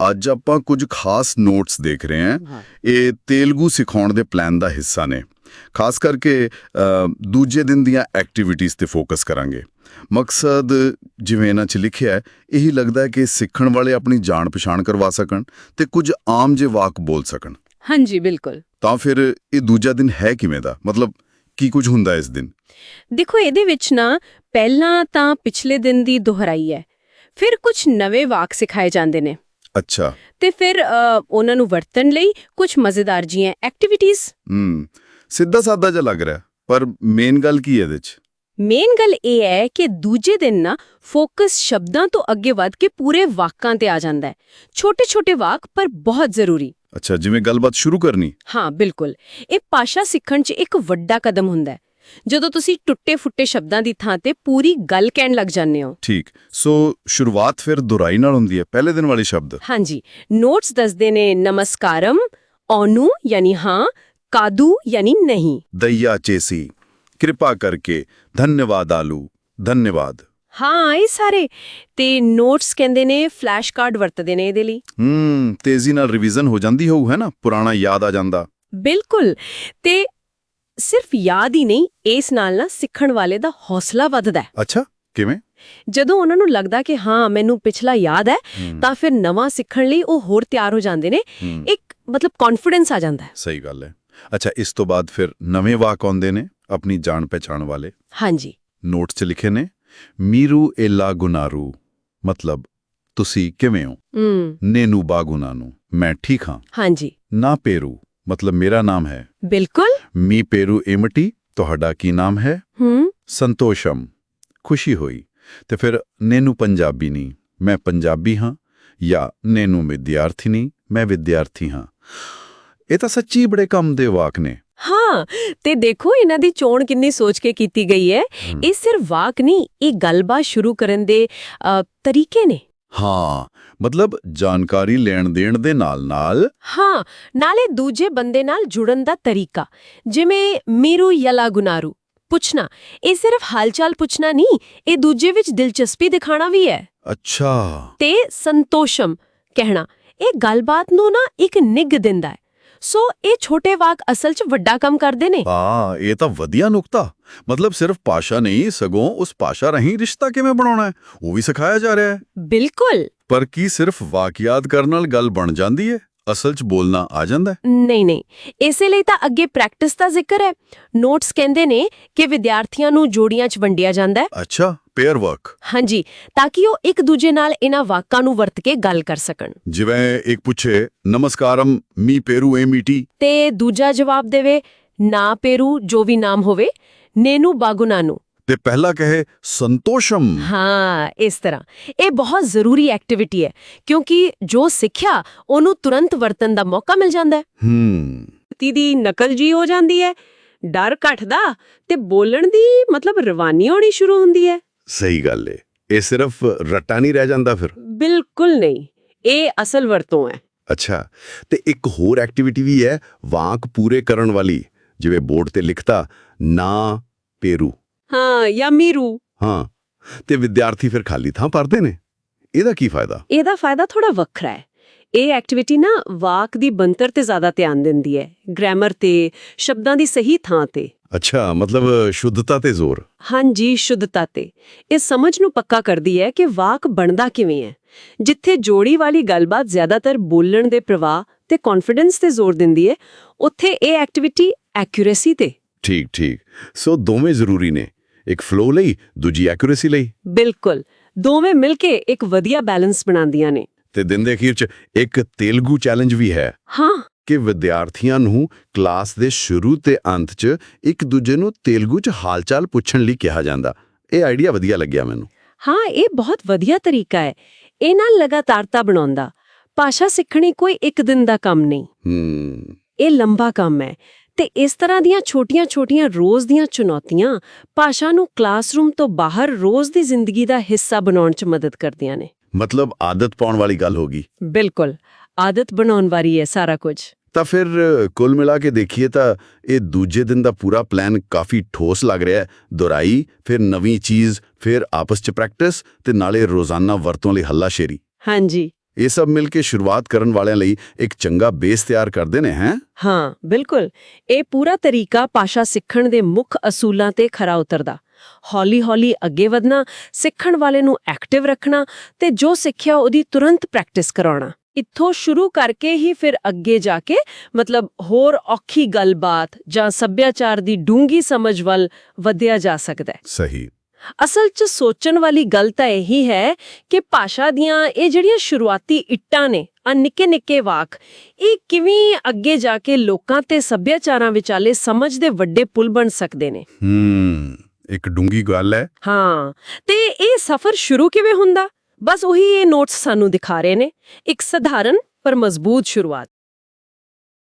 ਅੱਜ ਆਪਾਂ ਕੁਝ ਖਾਸ ਨੋਟਸ ਦੇਖ ਰਹੇ ਹਾਂ। ਇਹ ਤੇਲਗੂ ਸਿਖਾਉਣ ਦੇ ਪਲਾਨ ਦਾ ਹਿੱਸਾ ਨੇ। ਖਾਸ ਕਰਕੇ ਦੂਜੇ ਦਿਨ ਦੀਆਂ ਐਕਟੀਵਿਟੀਜ਼ ਤੇ ਫੋਕਸ ਕਰਾਂਗੇ। ਮਕਸਦ ਜਿਵੇਂ ਇਹਨਾਂ 'ਚ ਲਿਖਿਆ ਹੈ ਇਹੀ ਲੱਗਦਾ ਹੈ ਕਿ ਸਿੱਖਣ ਵਾਲੇ ਆਪਣੀ ਜਾਣ ਪਛਾਣ ਕਰਵਾ ਸਕਣ ਤੇ ਕੁਝ ਆਮ ਜਿਹੇ ਵਾਕ ਬੋਲ ਸਕਣ। ਹਾਂਜੀ ਬਿਲਕੁਲ। ਤਾਂ ਫਿਰ ਇਹ ਦੂਜਾ ਦਿਨ ਹੈ ਕਿਵੇਂ ਦਾ? ਮਤਲਬ ਕੀ ਕੁਝ ਹੁੰਦਾ ਇਸ ਦਿਨ? ਦੇਖੋ ਇਹਦੇ ਵਿੱਚ ਨਾ ਪਹਿਲਾਂ ਤਾਂ ਪਿਛਲੇ ਦਿਨ ਦੀ ਦੁਹਰਾਈ ਹੈ। ਫਿਰ ਕੁਝ ਨਵੇਂ ਵਾਕ ਸਿਖਾਏ ਜਾਂਦੇ ਨੇ। ਅੱਛਾ। ਤੇ ਫਿਰ ਅ, ਉਹਨਾਂ ਨੂੰ ਵਰਤਣ ਲਈ ਕੁਝ ਮਜ਼ੇਦਾਰ ਜੀਆਂ ਐਕਟੀਵਿਟੀਜ਼ ਹੂੰ ਸਿੱਧਾ ਸਾਦਾ ਜਿਹਾ ਲੱਗ ਰਿਹਾ ਪਰ ਮੇਨ ਗੱਲ ਕੀ ਹੈ ਇਹਦੇ 'ਚ? ਮੇਨ ਗੱਲ ਇਹ ਹੈ ਕਿ ਦੂਜੇ ਦਿਨ ਨਾ ਫੋਕਸ ਸ਼ਬਦਾਂ ਤੋਂ ਅੱਗੇ ਵੱਧ ਕੇ ਪੂਰੇ ਵਾਕਾਂ ਤੇ ਆ ਜਾਂਦਾ ਹੈ। ਛੋਟੇ-ਛੋਟੇ ਵਾਕ ਪਰ ਬਹੁਤ ਜ਼ਰੂਰੀ। ਅੱਛਾ ਜਿਵੇਂ ਗੱਲਬਾਤ ਸ਼ੁਰੂ ਕਰਨੀ। ਹਾਂ ਬਿਲਕੁਲ। ਇਹ ਭਾਸ਼ਾ ਸਿੱਖਣ 'ਚ ਇੱਕ ਵੱਡਾ ਕਦਮ ਹੁੰਦਾ ਹੈ। ਜਦੋਂ ਤੁਸੀਂ ਟੁੱਟੇ-ਫੁੱਟੇ ਸ਼ਬਦਾਂ ਦੀ ਥਾਂ ਤੇ ਪੂਰੀ ਗੱਲ ਕਹਿਣ ਲੱਗ ਜਾਂਦੇ ਹੋ। ਠੀਕ। ਸੋ ਸ਼ੁਰੂਆਤ ਫਿਰ ਦੁਹਰਾਈ ਨਾਲ ਹੁੰਦੀ ਹੈ ਪਹਿਲੇ ਦਿਨ ਵਾਲੇ ਸ਼ਬਦ। ਹਾਂਜੀ। ਨੋਟਸ ਦੱਸਦੇ ਨੇ ਨਮਸਕਾਰਮ ਔਨੂ ਯਾਨੀ ਹਾਂ ਕਾਦੂ ਯਾਨੀ ਨਹੀਂ। ਦਇਆ ਚੇਸੀ ਕਿਰਪਾ ਕਰਕੇ ਧੰਨਵਾਦ ਆਲੂ ਧੰਨਵਾਦ। ਹਾਂ ਇਹ ਸਾਰੇ। ਤੇ ਨੋਟਸ ਕਹਿੰਦੇ ਨੇ ਫਲੈਸ਼ ਕਾਰਡ ਵਰਤਦੇ ਨੇ ਇਹਦੇ ਲਈ। ਹੂੰ ਤੇਜ਼ੀ ਨਾਲ ਰਿਵੀਜ਼ਨ ਹੋ ਜਾਂਦੀ ਹੋਊ ਹੈ ਨਾ? ਪੁਰਾਣਾ ਯਾਦ ਆ ਜਾਂਦਾ। ਬਿਲਕੁਲ। ਤੇ ਸਿਰਫ ਯਾਦ ਹੀ ਨਹੀਂ ਇਸ ਨਾਲ ਨਾ ਸਿੱਖਣ ਵਾਲੇ ਦਾ ਹੌਸਲਾ ਵੱਧਦਾ ਹੈ। ਅੱਛਾ ਕਿਵੇਂ? ਜਦੋਂ ਉਹਨਾਂ ਨੂੰ ਲੱਗਦਾ ਕਿ ਹਾਂ ਮੈਨੂੰ ਪਿਛਲਾ ਯਾਦ ਹੈ ਤਾਂ ਫਿਰ ਨਵਾਂ ਸਿੱਖਣ ਲਈ ਉਹ ਹੋਰ ਤਿਆਰ ਹੋ ਜਾਂਦੇ ਨੇ। ਇੱਕ ਮਤਲਬ ਕੌਨਫੀਡੈਂਸ ਆ ਜਾਂਦਾ ਹੈ। ਸਹੀ ਗੱਲ ਹੈ। ਅੱਛਾ ਇਸ ਤੋਂ ਬਾਅਦ ਫਿਰ ਨਵੇਂ ਵਾਕ ਆਉਂਦੇ ਨੇ ਆਪਣੀ ਜਾਣ ਪਹਿਚਾਣ ਵਾਲੇ। ਹਾਂਜੀ। ਨੋਟ 'ਚ ਲਿਖੇ ਨੇ ਮੀਰੂ ਏਲਾ ਗੁਨਾਰੂ ਮਤਲਬ ਤੁਸੀਂ ਕਿਵੇਂ ਹੋ? ਹੂੰ। ਨੇਨੂ ਬਾਗੁਨਾਨੂ ਮੈਂ ਠੀਕ ਹਾਂ। ਹਾਂਜੀ। ਨਾ ਪੇਰੂ ਮਤਲਬ ਮੇਰਾ ਨਾਮ ਹੈ। ਬਿਲਕੁਲ। ਮੀ ਪੇਰੂ ਏਮਟੀ ਤੁਹਾਡਾ ਕੀ ਨਾਮ ਹੈ? ਹੂੰ। ਸੰਤੋਸ਼ਮ। ਖੁਸ਼ੀ ਹੋਈ। ਤੇ ਫਿਰ ਨੈਨੂ ਪੰਜਾਬੀ ਨਹੀਂ ਮੈਂ ਪੰਜਾਬੀ ਹਾਂ ਜਾਂ ਨੈਨੂ ਵਿਦਿਆਰਥੀਨੀ ਮੈਂ ਵਿਦਿਆਰਥੀ ਹਾਂ। ਇਹ ਤਾਂ ਸੱਚੀ ਬੜੇ ਕੰਮ ਦੇ ਵਾਕ ਨੇ। ਹਾਂ ਤੇ ਦੇਖੋ ਇਹਨਾਂ ਦੀ ਚੋਣ ਕਿੰਨੀ ਸੋਚ ਕੇ ਕੀਤੀ ਗਈ ਹੈ। ਇਹ ਸਿਰਫ ਵਾਕ ਨਹੀਂ ਇਹ ਗੱਲਬਾਤ ਸ਼ੁਰੂ ਕਰਨ ਦੇ ਤਰੀਕੇ ਨੇ। ਹਾਂ ਮਤਲਬ ਜਾਣਕਾਰੀ ਲੈਣ ਦੇਣ ਦੇ ਨਾਲ-ਨਾਲ ਹਾਂ ਨਾਲੇ ਦੂਜੇ ਬੰਦੇ ਨਾਲ ਜੁੜਨ ਦਾ ਤਰੀਕਾ ਜਿਵੇਂ ਮੀਰੂ ਯਲਾ ਗੁਨਾਰੂ ਪੁੱਛਣਾ ਇਹ ਸਿਰਫ ਹਾਲਚਾਲ ਪੁੱਛਣਾ ਨਹੀਂ ਇਹ ਦੂਜੇ ਵਿੱਚ ਦਿਲਚਸਪੀ ਦਿਖਾਣਾ ਵੀ ਹੈ। ਅੱਛਾ। ਤੇ ਸੰਤੋਸ਼ਮ ਕਹਿਣਾ ਇਹ ਗੱਲਬਾਤ ਨੂੰ ਨਾ ਇੱਕ ਨਿੱਘ ਦਿੰਦਾ ਹੈ। ਸੋ ਇਹ ਛੋਟੇ ਵਾਕ ਅਸਲ 'ਚ ਵੱਡਾ ਕੰਮ ਕਰਦੇ ਨੇ। ਹਾਂ ਇਹ ਤਾਂ ਵਧੀਆ ਨੁਕਤਾ। ਮਤਲਬ ਸਿਰਫ ਭਾਸ਼ਾ ਨਹੀਂ ਸਗੋਂ ਉਸ ਭਾਸ਼ਾ ਰਾਹੀਂ ਰਿਸ਼ਤਾ ਕਿਵੇਂ ਬਣਾਉਣਾ ਹੈ ਉਹ ਵੀ ਸਿਖਾਇਆ ਜਾ ਰਿਹਾ ਹੈ। ਬਿਲਕੁਲ। ਪਰ ਕੀ ਸਿਰਫ ਵਾਕਿਆਤ ਕਰਨ ਨਾਲ ਗੱਲ ਬਣ ਜਾਂਦੀ ਹੈ? ਅਸਲ 'ਚ ਬੋਲਣਾ ਆ ਜਾਂਦਾ ਹੈ। ਨਹੀਂ ਨਹੀਂ। ਇਸੇ ਲਈ ਤਾਂ ਅੱਗੇ ਪ੍ਰੈਕਟਿਸ ਦਾ ਜ਼ਿਕਰ ਹੈ। ਨੋਟਸ ਕਹਿੰਦੇ ਨੇ ਕਿ ਵਿਦਿਆਰਥੀਆਂ ਨੂੰ ਜੋੜੀਆਂ 'ਚ ਵੰਡਿਆ ਜਾਂਦਾ ਹੈ। ਅੱਛਾ। ਪੇਅਰ ਵਰਕ ਹਾਂਜੀ ਤਾਂ ਕਿ ਉਹ ਇੱਕ ਦੂਜੇ ਨਾਲ ਇਹਨਾਂ ਵਾਕਾਂ ਨੂੰ ਵਰਤ ਕੇ ਗੱਲ ਕਰ ਸਕਣ। ਜਿਵੇਂ ਇੱਕ ਪੁੱਛੇ ਨਮਸਕਾਰਮ ਮੀ ਪੇਰੂ ਏਮੀਟੀ ਤੇ ਦੂਜਾ ਜਵਾਬ ਦੇਵੇ ਨਾ ਪੇਰੂ ਜੋ ਵੀ ਨਾਮ ਹੋਵੇ ਨੇਨੂ ਬਾਗੁਨਾਨੂ ਤੇ ਪਹਿਲਾ ਕਹੇ ਸੰਤੋਸ਼ਮ। ਹਾਂ ਇਸ ਤਰ੍ਹਾਂ। ਇਹ ਬਹੁਤ ਜ਼ਰੂਰੀ ਐਕਟੀਵਿਟੀ ਹੈ ਕਿਉਂਕਿ ਜੋ ਸਿੱਖਿਆ ਉਹਨੂੰ ਤੁਰੰਤ ਵਰਤਣ ਦਾ ਮੌਕਾ ਮਿਲ ਜਾਂਦਾ ਹੈ। ਹੂੰ। ਤੀ ਦੀ ਨਕਲ ਜੀ ਹੋ ਜਾਂਦੀ ਹੈ ਡਰ ਘਟਦਾ ਤੇ ਬੋਲਣ ਦੀ ਮਤਲਬ ਰਵਾਨੀ ਹੋਣੀ ਸ਼ੁਰੂ ਹੁੰਦੀ ਹੈ। ਸਹੀ ਗੱਲ ਏ। ਇਹ ਸਿਰਫ ਰੱਟਾ ਨਹੀਂ ਰਹਿ ਜਾਂਦਾ ਫਿਰ? ਬਿਲਕੁਲ ਨਹੀਂ। ਇਹ ਅਸਲ ਵਰਤੋਂ ਹੈ। ਅੱਛਾ। ਤੇ ਇੱਕ ਹੋਰ ਐਕਟੀਵਿਟੀ ਵੀ ਹੈ ਵਾਕ ਪੂਰੇ ਕਰਨ ਵਾਲੀ ਜਿਵੇਂ ਬੋਰਡ ਤੇ ਲਿਖਤਾ ਨਾ ਪੇਰੂ। ਹਾਂ ਜਾਂ ਮੀਰੂ। ਹਾਂ। ਤੇ ਵਿਦਿਆਰਥੀ ਫਿਰ ਖਾਲੀ ਥਾਂ ਭਰਦੇ ਨੇ। ਇਹਦਾ ਕੀ ਫਾਇਦਾ? ਇਹਦਾ ਫਾਇਦਾ ਥੋੜਾ ਵੱਖਰਾ ਹੈ। ਇਹ ਐਕਟੀਵਿਟੀ ਨਾ ਵਾਕ ਦੀ ਬੰਤਰ ਤੇ ਜ਼ਿਆਦਾ ਧਿਆਨ ਦਿੰਦੀ ਹੈ ਗ੍ਰਾਮਰ ਤੇ ਸ਼ਬਦਾਂ ਦੀ ਸਹੀ ਥਾਂ ਤੇ। ਅੱਛਾ ਮਤਲਬ ਸ਼ੁੱਧਤਾ ਤੇ ਜ਼ੋਰ। ਹਾਂਜੀ ਸ਼ੁੱਧਤਾ ਤੇ। ਇਹ ਸਮਝ ਨੂੰ ਪੱਕਾ ਕਰਦੀ ਹੈ ਕਿ ਵਾਕ ਬਣਦਾ ਕਿਵੇਂ ਹੈ। ਜਿੱਥੇ ਜੋੜੀ ਵਾਲੀ ਗੱਲਬਾਤ ਜ਼ਿਆਦਾਤਰ ਬੋਲਣ ਦੇ ਪ੍ਰਵਾਹ ਤੇ ਕੌਨਫੀਡੈਂਸ ਤੇ ਜ਼ੋਰ ਦਿੰਦੀ ਹੈ ਉੱਥੇ ਇਹ ਐਕਟੀਵਿਟੀ ਐਕਿਊਰੇਸੀ ਤੇ। ਠੀਕ ਠੀਕ। ਸੋ ਦੋਵੇਂ ਜ਼ਰੂਰੀ ਨੇ। ਇੱਕ ਫਲੋ ਲਈ ਦੂਜੀ ਐਕੂਰੇਸੀ ਲਈ। ਬਿਲਕੁਲ। ਦੋਵੇਂ ਮਿਲ ਕੇ ਇੱਕ ਵਧੀਆ ਬੈਲੈਂਸ ਬਣਾਉਂਦੀਆਂ ਨੇ। ਤੇ ਦਿਨ ਦੇ ਅਖੀਰ 'ਚ ਇੱਕ ਤੇਲਗੂ ਚੈਲੰਜ ਵੀ ਹੈ ਹਾਂ। ਕਿ ਵਿਦਿਆਰਥੀਆਂ ਨੂੰ ਕਲਾਸ ਦੇ ਸ਼ੁਰੂ ਤੇ ਅੰਤ 'ਚ ਇੱਕ ਦੂਜੇ ਨੂੰ ਤੇਲਗੂ 'ਚ ਹਾਲਚਾਲ ਪੁੱਛਣ ਲਈ ਕਿਹਾ ਜਾਂਦਾ। ਇਹ ਆਈਡੀਆ ਵਧੀਆ ਲੱਗਿਆ ਮੈਨੂੰ। ਹਾਂ ਇਹ ਬਹੁਤ ਵਧੀਆ ਤਰੀਕਾ ਹੈ। ਇਹ ਨਾਲ ਲਗਾਤਾਰਤਾ ਬਣਾਉਂਦਾ। ਭਾਸ਼ਾ ਸਿੱਖਣੀ ਕੋਈ ਇੱਕ ਦਿਨ ਦਾ ਕੰਮ ਨਹੀਂ। ਹੂੰ। ਇਹ ਲੰਬਾ ਕੰਮ ਹੈ ਤੇ ਇਸ ਤਰ੍ਹਾਂ ਦੀਆਂ ਛੋਟੀਆਂ-ਛੋਟੀਆਂ ਰੋਜ਼ ਦੀਆਂ ਚੁਣੌਤੀਆਂ ਭਾਸ਼ਾ ਨੂੰ ਕਲਾਸਰੂਮ ਤੋਂ ਬਾਹਰ ਰੋਜ਼ ਦੀ ਜ਼ਿੰਦਗੀ ਦਾ ਹਿੱਸਾ ਬਣਾਉਣ 'ਚ ਮਦਦ ਕਰਦੀਆਂ ਨੇ। ਮਤਲਬ ਆਦਤ ਪਾਉਣ ਵਾਲੀ ਗੱਲ ਹੋਗੀ ਬਿਲਕੁਲ। ਆਦਤ ਬਣਾਉਣ ਵਾਲੀ ਹੈ ਸਾਰਾ ਕੁਝ। ਤਾਂ ਫਿਰ ਕੁੱਲ ਮਿਲਾ ਕੇ ਦੇਖੀਏ ਤਾਂ ਇਹ ਦੂਜੇ ਦਿਨ ਦਾ ਪੂਰਾ ਪਲਾਨ ਕਾਫੀ ਠੋਸ ਲੱਗ ਰਿਹਾ ਹੈ। ਦੁਹਰਾਈ ਫਿਰ ਨਵੀਂ ਚੀਜ਼ ਫਿਰ ਆਪਸ 'ਚ ਪ੍ਰੈਕਟਿਸ ਤੇ ਨਾਲੇ ਰੋਜ਼ਾਨਾ ਵਰਤੋਂ ਲਈ ਹੱਲਾਸ਼ੇਰੀ। ਹਾਂਜੀ। ਇਹ ਸਭ ਮਿਲ ਕੇ ਸ਼ੁਰੂਆਤ ਕਰਨ ਵਾਲਿਆਂ ਲਈ ਇੱਕ ਚੰਗਾ ਬੇਸ ਤਿਆਰ ਕਰਦੇ ਨੇ ਹੈ? ਹਾਂ ਬਿਲਕੁਲ। ਇਹ ਪੂਰਾ ਤਰੀਕਾ ਭਾਸ਼ਾ ਸਿੱਖਣ ਦੇ ਮੁੱਖ ਅਸੂਲਾਂ ਤੇ ਖਰਾ ਉਤਰਦਾ। ਹੌਲੀ-ਹੌਲੀ ਅੱਗੇ ਵਧਣਾ ਸਿੱਖਣ ਵਾਲੇ ਨੂੰ ਐਕਟਿਵ ਰੱਖਣਾ ਤੇ ਜੋ ਸਿੱਖਿਆ ਉਹਦੀ ਤੁਰੰਤ ਪ੍ਰੈਕਟਿਸ ਕਰਾਉਣਾ। ਇੱਥੋਂ ਸ਼ੁਰੂ ਕਰਕੇ ਹੀ ਫਿਰ ਅੱਗੇ ਜਾ ਕੇ ਮਤਲਬ ਹੋਰ ਔਖੀ ਗੱਲਬਾਤ ਜਾਂ ਸੱਭਿਆਚਾਰ ਦੀ ਡੂੰਗੀ ਸਮਝ ਵੱਲ ਵਧਿਆ ਜਾ ਸਕਦਾ ਹੈ। ਸਹੀ। ਅਸਲ 'ਚ ਸੋਚਣ ਵਾਲੀ ਗੱਲ ਤਾਂ ਇਹੀ ਹੈ ਕਿ ਭਾਸ਼ਾ ਦੀਆਂ ਇਹ ਜਿਹੜੀਆਂ ਸ਼ੁਰੂਆਤੀ ਇੱਟਾਂ ਨੇ ਆ ਨਿੱਕੇ ਨਿੱਕੇ ਵਾਕ ਇਹ ਕਿਵੇਂ ਅੱਗੇ ਜਾ ਕੇ ਲੋਕਾਂ ਤੇ ਸੱਭਿਆਚਾਰਾਂ ਵਿਚਾਲੇ ਸਮਝ ਦੇ ਵੱਡੇ ਪੁਲ ਬਣ ਸਕਦੇ ਨੇ? ਹੂੰ। ਇੱਕ ਡੂੰਗੀ ਗੱਲ ਹੈ। ਹਾਂ, ਤੇ ਇਹ ਸਫ਼ਰ ਸ਼ੁਰੂ ਕਿਵੇਂ ਹੁੰਦਾ? ਬਸ ਉਹੀ ਇਹ ਨੋਟਸ ਸਾਨੂੰ ਦਿਖਾ ਰਹੇ ਨੇ। ਇੱਕ ਸਧਾਰਨ ਪਰ ਮਜ਼ਬੂਤ ਸ਼ੁਰੂਆਤ।